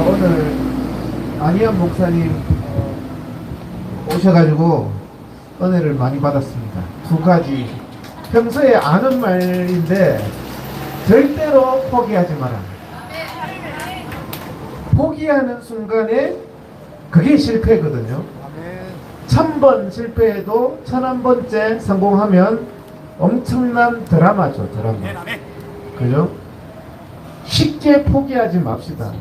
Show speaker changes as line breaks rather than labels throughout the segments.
제가 오늘 안희연 목사님 어, 오셔가지고 은혜를 많이 받았습니다. 두 가지. 평소에 아는 말인데 절대로 포기하지 마라. 포기하는 순간에 그게 실패거든요. 천 번 실패해도 천한 번째 성공하면 엄청난 드라마죠, 드라마. 그죠? 쉽게 포기하지 맙시다.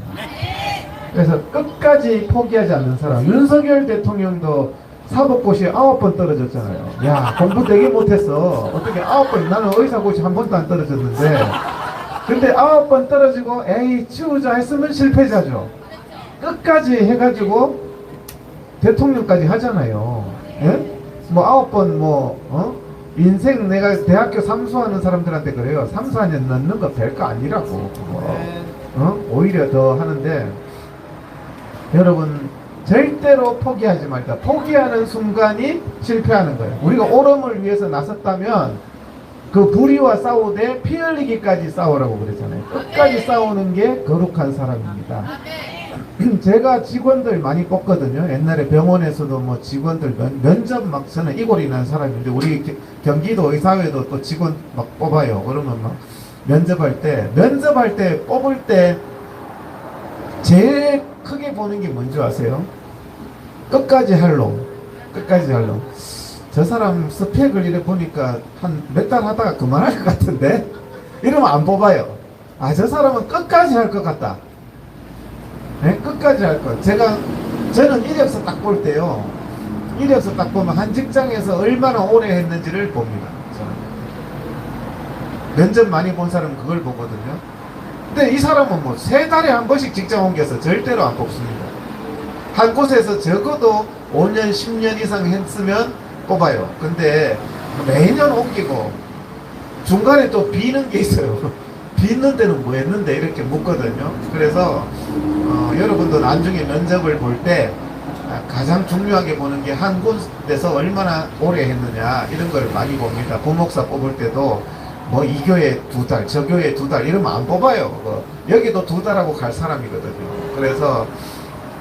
그래서 끝까지 포기하지 않는 사람. 윤석열 대통령도 사법고시 아홉 번 떨어졌잖아요. 야, 공부 되게 못했어. 어떻게 아홉 번, 나는 의사고시 한 번도 안 떨어졌는데. 근데 아홉 번 떨어지고, 에이, 치우자 했으면 실패자죠. 끝까지 해가지고 대통령까지 하잖아요. 예? 뭐 아홉 번 뭐, 어? 인생 내가 대학교 삼수하는 사람들한테 그래요. 3, 4년 넣는 거 별거 아니라고. 그거. 어? 오히려 더 하는데 여러분 절대로 포기하지 말자. 포기하는 순간이 실패하는 거예요. 우리가 오름을 위해서 나섰다면 그 불의와 싸우되 피 흘리기까지 싸우라고 그랬잖아요. 끝까지 싸우는 게 거룩한 사람입니다. 제가 직원들 많이 뽑거든요. 옛날에 병원에서도 뭐 직원들 면, 면접 막 저는 이골이 난 사람인데 우리 겨- 경기도 의사회도 또 직원 막 뽑아요. 그러면 막 면접할 때 면접할 때 뽑을 때 제일 보는 게 뭔지 아세요? 끝까지 할 놈. 끝까지 할 놈. 저 사람 스펙을 이래 보니까 한 몇 달 하다가 그만할 것 같은데? 이러면 안 뽑아요. 아, 저 사람은 끝까지 할 것 같다. 네? 끝까지 할 것. 제가, 저는 이력서 딱 볼 때요. 이력서 딱 보면 한 직장에서 얼마나 오래 했는지를 봅니다. 저는. 면접 많이 본 사람은 그걸 보거든요. 근데 이 사람은 뭐 세 달에 한 번씩 직장 옮겨서 절대로 안 뽑습니다. 한 곳에서 적어도 5년, 10년 이상 했으면 뽑아요. 근데 매년 옮기고 중간에 또 비는 게 있어요. 비는 데는 뭐 했는데 이렇게 묻거든요. 그래서 어, 여러분도 나중에 면접을 볼 때 가장 중요하게 보는 게한 곳에서 얼마나 오래 했느냐 이런 걸 많이 봅니다. 부목사 뽑을 때도 뭐 이 교회 두 달, 저 교회 두 달 이러면 안 뽑아요. 그거. 여기도 두 달하고 갈 사람이거든요. 그래서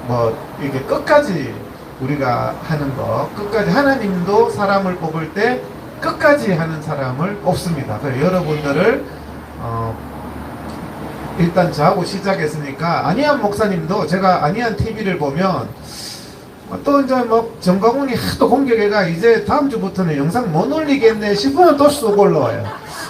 뭐 이렇게 끝까지 우리가 하는 거 끝까지 하나님도 사람을 뽑을 때 끝까지 하는 사람을 뽑습니다. 그래서 여러분들을 어, 일단 저하고 시작했으니까 안희한 목사님도 제가 안희한 TV를 보면 또 이제 뭐 정광훈이 하도 공격해가 이제 다음 주부터는 영상 못 올리겠네 싶으면 또 쏘고 올라와요.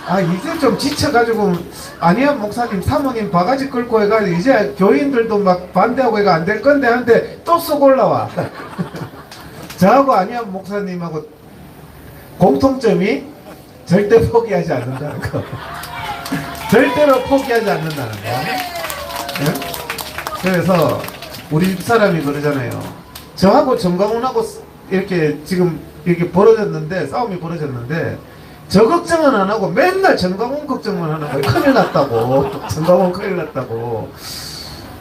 아 이제 좀 지쳐가지고 안희한 목사님 사모님 바가지 끌고 해가지고 이제 교인들도 막 반대하고 해가 안 될 건데 한데 또 쏘고 올라와. 저하고 안희한 목사님하고 공통점이 절대 포기하지 않는다는 거. 절대로 포기하지 않는다는 거. 예? 그래서 우리 집 사람이 그러잖아요. 저하고 정광훈하고 이렇게 지금 이렇게 벌어졌는데 싸움이 벌어졌는데 저 걱정은 안 하고 맨날 정광훈 걱정만 하는 거예요. 큰일 났다고. 정광훈 큰일 났다고.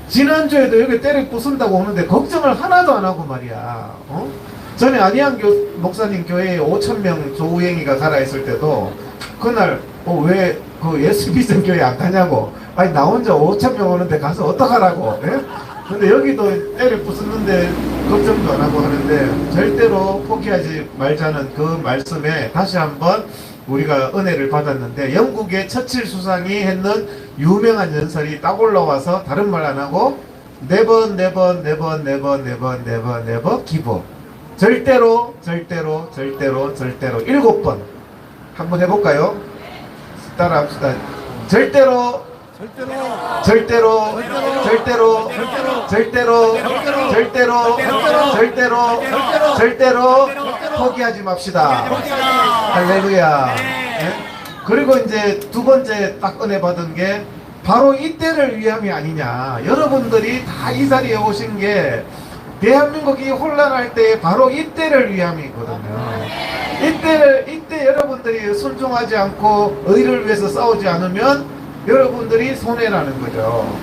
지난주에도 여기 때려 부순다고 오는데 걱정을 하나도 안 하고 말이야. 어? 전에 안희양 교, 목사님 교회에 5천 명 조우행이가 살아 있을 때도 그날 어, 왜 그 예수비전 교회 안 가냐고. 아니 나 혼자 5천 명 오는데 가서 어떡하라고. 예? 근데 여기도 때려 부수는데 걱정도 안 하고 하는데 절대로 포기하지 말자는 그 말씀에 다시 한번 우리가 은혜를 받았는데 영국의 처칠 수상이 했는 유명한 연설이 딱 올라와서 다른 말 안 하고 네번 네번 네번 네번 네번 네번 네번 기부 절대로 절대로 절대로 절대로 일곱 번 한번 해볼까요? 따라 합시다. 절대로
절대로
절대로 절대로 절대로 절대로 절대로 절대로 포기하지 맙시다. 할렐루야. 예? 그리고 이제 두 번째 딱 은혜 받은 게 바로 이때를 위함이 아니냐. 여러분들이 다 이 자리에 오신 게 대한민국이 혼란할 때 바로 이때를 위함이거든요. 이때를 이때 여러분들이 순종하지 않고 의를 위해서 싸우지 않으면 여러분들이 손해라는 거죠.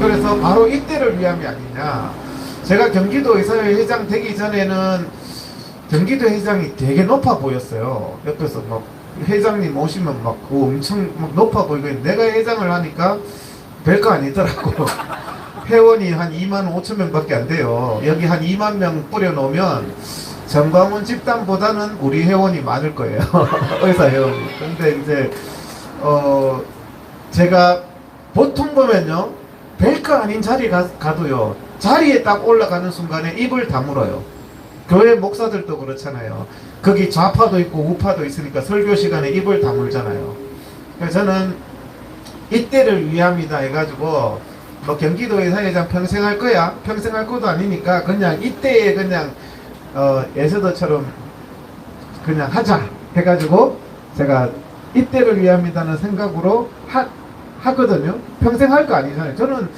그래서 바로 이때를 위함이 아니냐. 제가 경기도 의사회 회장 되기 전에는 경기도 회장이 되게 높아 보였어요. 옆에서 막 회장님 오시면 막 엄청 막 높아 보이고 내가 회장을 하니까 별거 아니더라고. 회원이 한 2만 5천 명밖에 안 돼요. 여기 한 2만 명 뿌려놓으면 정광훈 집단보다는 우리 회원이 많을 거예요. 의사 회원이. 근데 이제 어 제가 보통 보면요 별거 아닌 자리 가, 가도요 자리에 딱 올라가는 순간에 입을 다물어요. 교회 목사들도 그렇잖아요. 거기 좌파도 있고 우파도 있으니까 설교 시간에 입을 다물잖아요. 그래서 저는 이때를 위함이다 해가지고 뭐 경기도의 사회장 평생 할 거야 평생 할 것도 아니니까 그냥 이때에 그냥 어 예서도처럼 그냥 하자 해가지고 제가 이때를 위함이다는 생각으로 하, 하거든요 평생 할 거 아니잖아요 저는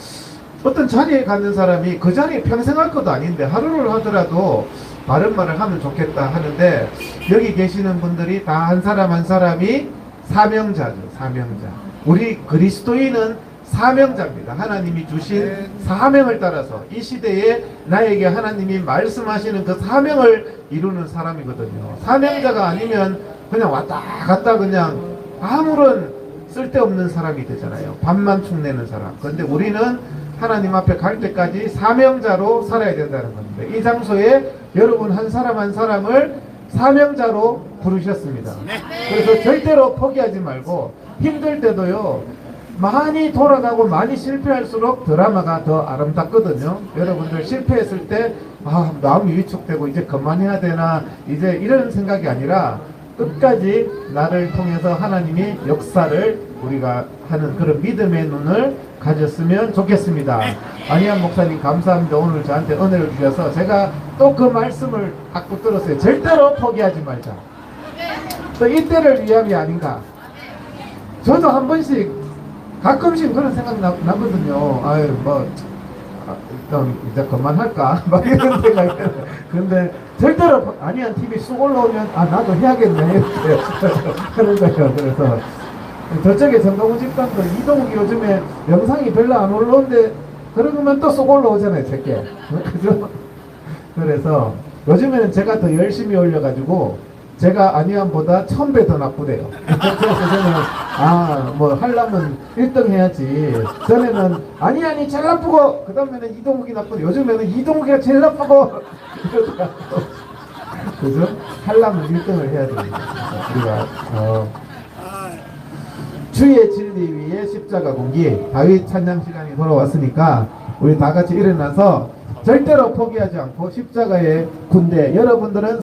어떤 자리에 가는 사람이 그 자리에 평생 할 것도 아닌데 하루를 하더라도 바른 말을 하면 좋겠다 하는데 여기 계시는 분들이 다 한 사람 한 사람이 사명자죠 사명자. 우리 그리스도인은 사명자입니다. 하나님이 주신 사명을 따라서 이 시대에 나에게 하나님이 말씀하시는 그 사명을 이루는 사람이거든요. 사명자가 아니면 그냥 왔다 갔다 그냥 아무런 쓸데없는 사람이 되잖아요. 밥만 축내는 사람. 그런데 우리는 하나님 앞에 갈 때까지 사명자로 살아야 된다는 겁니다. 이 장소에 여러분 한 사람 한 사람을 사명자로 부르셨습니다. 그래서 절대로 포기하지 말고 힘들 때도요. 많이 돌아가고 많이 실패할수록 드라마가 더 아름답거든요. 여러분들 실패했을 때 아, 마음이 위축되고 이제 그만해야 되나 이제 이런 생각이 아니라 끝까지 나를 통해서 하나님이 역사를 우리가 하는 그런 믿음의 눈을 가졌으면 좋겠습니다. 안희한 목사님 감사합니다. 오늘 저한테 은혜를 주셔서 제가 또 그 말씀을 갖고 들었어요. 절대로 포기하지 말자. 또 이때를 위함이 아닌가. 저도 한 번씩 가끔씩 그런 생각 나, 나거든요. 아유 뭐 아, 일단 이제 그만할까 막 이런 생각이 근데 절대로 아니한 TV 쑥 올라오면 아 나도 해야겠네 이렇게 하는 거예요. 그래서 저쪽에 정동훈 집단도 이동욱이 요즘에 영상이 별로 안 올라오는데 그러면 또 쏙 올라오잖아요, 제게. 그죠? 그래서 요즘에는 제가 더 열심히 올려가지고 제가 아니함보다 천배 더 나쁘대요. 그래서 저는 아뭐 하려면 1등 해야지. 전에는 아니 아니 제일 나쁘고 그 다음에는 이동욱이 나쁘고 요즘에는 이동욱이가 제일 나쁘고. 그죠? 하려면 1등을 해야 됩니다. 우리가 어, 주의 진리 위에 십자가 공기. 다윗 찬양 시간이 돌아왔으니까 우리 다 같이 일어나서 절대로 포기하지 않고 십자가의 군대 여러분들은